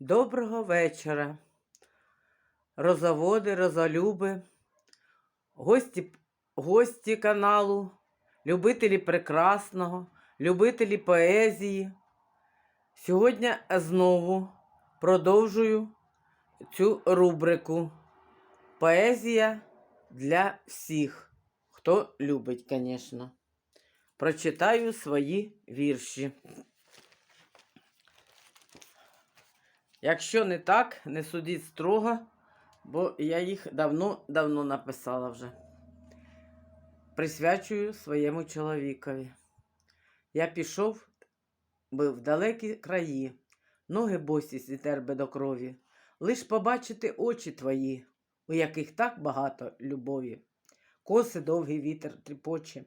Доброго вечора, розоводи, розолюби, гості, гості каналу, любителі прекрасного, любителі поезії. Сьогодні знову продовжую цю рубрику Поезія для всіх, хто любить, звісно. Прочитаю свої вірші. Якщо не так, не судіть строго, бо я їх давно-давно написала вже. Присвячую своєму чоловікові. Я пішов би в далекі краї, ноги босі світерби до крові, лиш побачити очі твої, у яких так багато любові, коси довгий вітер тріпоче.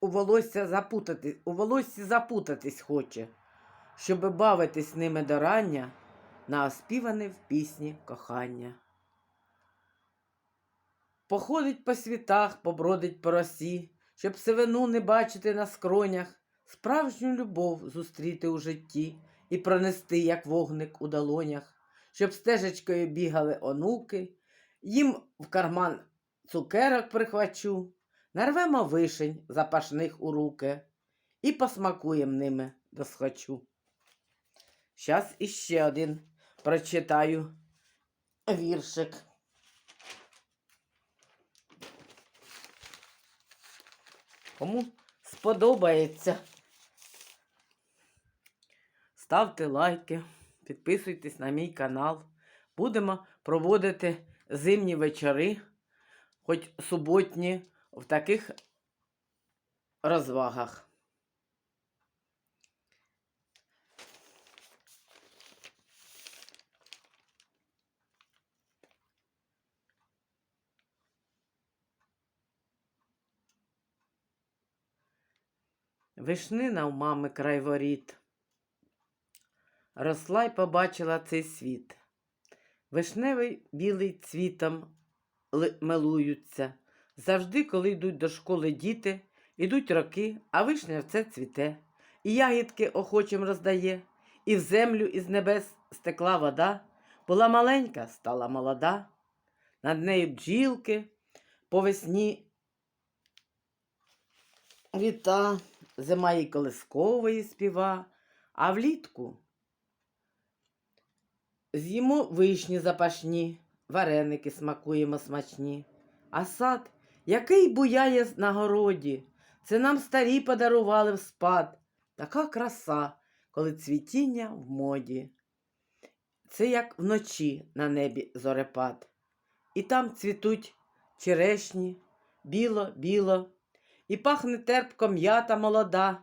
У волосся запутати, у волоссі запутатись хоче щоб бавитись ними до рання на оспіване в пісні кохання. Походить по світах, побродить по росі, щоб сивину не бачити на скронях, справжню любов зустріти у житті і пронести, як вогник у долонях, щоб стежечкою бігали онуки, їм в карман цукерок прихвачу, нарвемо вишень запашних у руки і посмакуєм ними досхочу. Щас іще один прочитаю віршик. Кому сподобається. Ставте лайки, підписуйтесь на мій канал. Будемо проводити зимні вечори, хоч суботні, в таких розвагах. Вишнина у мами край воріт. Росла й побачила цей світ. Вишневий білий цвітом милуються. Завжди, коли йдуть до школи діти, ідуть роки, а вишня все цвіте, і ягідки охочим роздає, і в землю із небес стекла вода, була маленька, стала молода, над нею бджілки по весні літа, зима їй колискової співа, а влітку з'їмо вишні запашні, вареники смакуємо смачні, а сад, який буяє на городі, це нам старі подарували в спад. Така краса, коли цвітіння в моді. Це як вночі на небі зорепад. І там цвітуть черешні, біло-біло, і пахне терпко м'ята молода.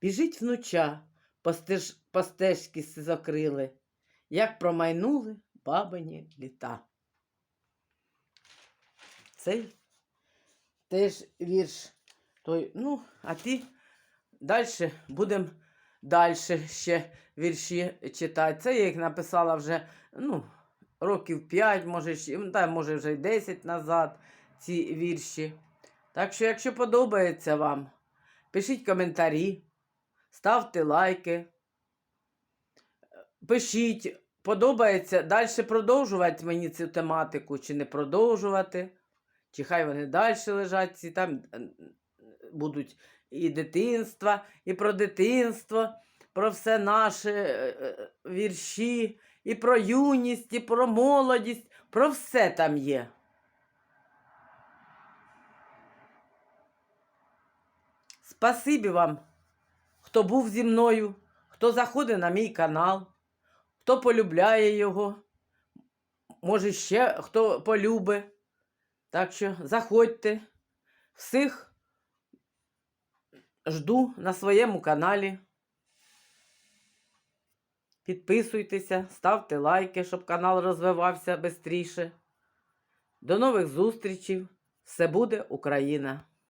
Біжить внуча по, стеж... по стежці сизокрили, як промайнули бабині літа. Цей теж вірш той, ну, а ти далі будемо далі ще вірші читати. Це я їх написала вже ну, років 5, може, ще, ну, може вже й 10 назад ці вірші. Так що, якщо подобається вам, пишіть коментарі, ставте лайки, пишіть, подобається далі продовжувати мені цю тематику, чи не продовжувати, чи хай вони далі лежать, ці там е, будуть і дитинство, і про дитинство, про все наше е, е, вірші, і про юність, і про молодість, про все там є. Спасибі вам, хто був зі мною, хто заходить на мій канал, хто полюбляє його, може ще хто полюбить. Так що заходьте. Всіх жду на своєму каналі. Підписуйтеся, ставте лайки, щоб канал розвивався швидше. До нових зустрічей! Все буде Україна!